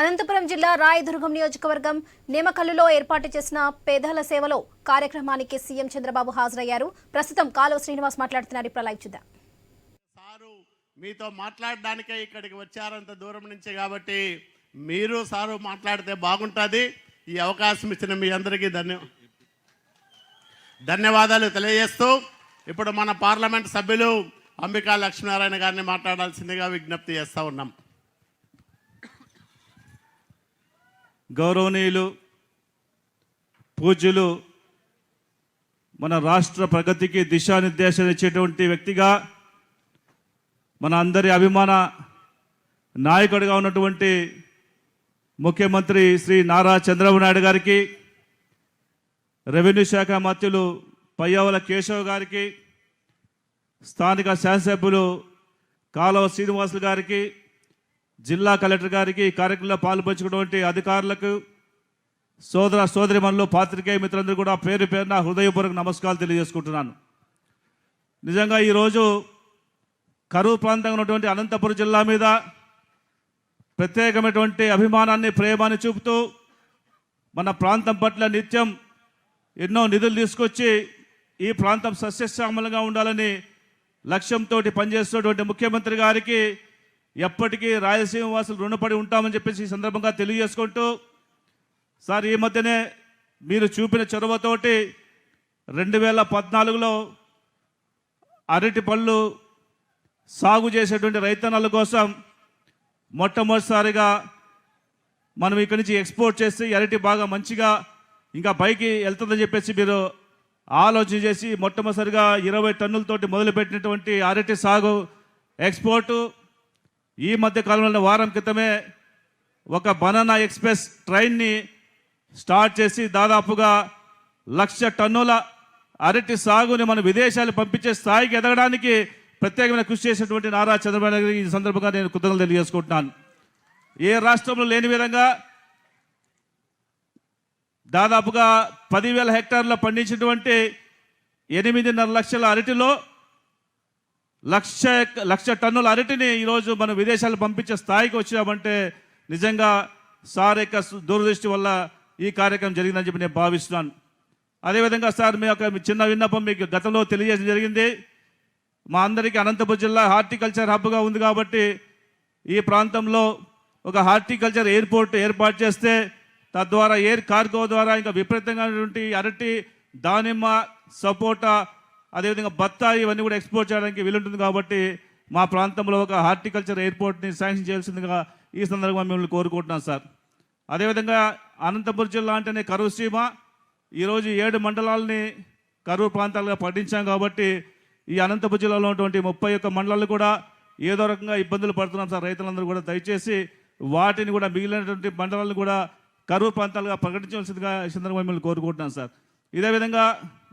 అనంతపురం జిల్లా రాయదుర్గం నియోజకవర్గం నేమకల్లులో ఏర్పాటు చేసిన పేదల సేవలో కార్యక్రమానికి సీఎం చంద్రబాబు హాజరయ్యారు. ప్రస్తుతం కాలువ శ్రీనివాస్ మాట్లాడుతున్నారు. ఇప్పుడు లైవ్ చూద్దాం. సారు మీతో మాట్లాడడానికే ఇక్కడికి వచ్చారంత దూరం నుంచి కాబట్టి మీరు సారు మాట్లాడితే బాగుంటుంది. ఈ అవకాశం ఇచ్చిన మీ అందరికీ ధన్య ధన్యవాదాలు తెలియజేస్తూ ఇప్పుడు మన పార్లమెంట్ సభ్యులు అంబికా లక్ష్మీనారాయణ గారిని మాట్లాడాల్సిందిగా విజ్ఞప్తి చేస్తూ ఉన్నాం. గౌరవనీయులు పూజ్యులు మన రాష్ట్ర ప్రగతికి దిశానిర్దేశం ఇచ్చేటువంటి వ్యక్తిగా మన అందరి అభిమాన నాయకుడిగా ఉన్నటువంటి ముఖ్యమంత్రి శ్రీ నారా చంద్రబాబు నాయుడు గారికి రెవెన్యూ శాఖ మంత్రులు పయ్యావల కేశవ్ గారికి స్థానిక శాసనసభ్యులు కాలువ శ్రీనివాసులు గారికి జిల్లా కలెక్టర్ గారికి ఈ కార్యక్రమంలో పాల్పంచుకున్నటువంటి అధికారులకు సోదర సోదరిమణులు పాత్రికేయ మిత్రులందరూ కూడా పేరు పేరున హృదయపూర్వక నమస్కారాలు తెలియజేసుకుంటున్నాను. నిజంగా ఈరోజు కరువు ప్రాంతంగా ఉన్నటువంటి అనంతపురం జిల్లా మీద ప్రత్యేకమైనటువంటి అభిమానాన్ని ప్రేమాన్ని చూపుతూ మన ప్రాంతం పట్ల నిత్యం ఎన్నో నిధులు తీసుకొచ్చి ఈ ప్రాంతం సస్యశ్యామలంగా ఉండాలని లక్ష్యంతో పనిచేస్తున్నటువంటి ముఖ్యమంత్రి గారికి ఎప్పటికీ రాయలసీమ వాసులు రుణపడి ఉంటామని చెప్పేసి ఈ సందర్భంగా తెలియజేసుకుంటూ సార్ ఈ మధ్యనే మీరు చూపిన చొరవతోటి రెండు వేల పద్నాలుగులో అరటి పళ్ళు సాగు చేసేటువంటి రైతన్నల కోసం మొట్టమొదటిసారిగా మనం ఇక్కడి నుంచి ఎక్స్పోర్ట్ చేసి అరటి బాగా మంచిగా ఇంకా పైకి వెళ్తుందని చెప్పేసి మీరు ఆలోచన చేసి మొట్టమొదటిసారిగా ఇరవై టన్నులతోటి మొదలుపెట్టినటువంటి అరటి సాగు ఎక్స్పోర్టు ఈ మధ్య కాలంలో వారం క్రితమే ఒక బనానా ఎక్స్ప్రెస్ ట్రైన్ని స్టార్ట్ చేసి దాదాపుగా లక్ష టన్నుల అరటి సాగుని మన విదేశాలు పంపించే స్థాయికి ఎదగడానికి ప్రత్యేకమైన కృషి చేసినటువంటి నారా చంద్రబాబు నాయుడు ఈ సందర్భంగా నేను కృతజ్ఞతలు తెలియజేసుకుంటున్నాను. ఏ రాష్ట్రంలో లేని విధంగా దాదాపుగా పదివేల హెక్టార్లో పండించినటువంటి ఎనిమిదిన్నర లక్షల అరటిలో లక్ష లక్ష టన్నుల అరటిని ఈరోజు మనం విదేశాలు పంపించే స్థాయికి వచ్చామంటే నిజంగా సార్ యొక్క దూరదృష్టి వల్ల ఈ కార్యక్రమం జరిగిందని చెప్పి నేను భావిస్తున్నాను. అదేవిధంగా సార్ మీ యొక్క మీ చిన్న విన్నపం మీకు గతంలో తెలియజేయడం జరిగింది. మా అందరికీ అనంతపురం జిల్లా హార్టికల్చర్ హబ్గా ఉంది కాబట్టి ఈ ప్రాంతంలో ఒక హార్టికల్చర్ ఎయిర్పోర్ట్ ఏర్పాటు చేస్తే తద్వారా ఎయిర్ కార్గో ద్వారా ఇంకా విపరీతంగా ఉన్నటువంటి అరటి దానిమ్మ సపోటా అదేవిధంగా బత్తాయి ఇవన్నీ కూడా ఎక్స్పోర్ట్ చేయడానికి వీలుంటుంది కాబట్టి మా ప్రాంతంలో ఒక హార్టికల్చర్ ఎయిర్పోర్ట్ని శాంక్షన్ చేయాల్సిందిగా ఈ సందర్భంగా మిమ్మల్ని కోరుకుంటున్నాం సార్. అదేవిధంగా అనంతపురం జిల్లా అంటేనే కరువు సీమ. ఈరోజు ఏడు మండలాలని కరువు ప్రాంతాలుగా పట్టించాం కాబట్టి ఈ అనంతపురం జిల్లాలో ఉన్నటువంటి ముప్పై ఒక్క మండలాలు కూడా ఏదో రకంగా ఇబ్బందులు పడుతున్నాం సార్ రైతులందరూ కూడా. దయచేసి వాటిని కూడా మిగిలినటువంటి మండలాలను కూడా కరువు ప్రాంతాలుగా ప్రకటించవలసిందిగా ఈ సందర్భంగా మిమ్మల్ని కోరుకుంటున్నాం సార్. ఇదే విధంగా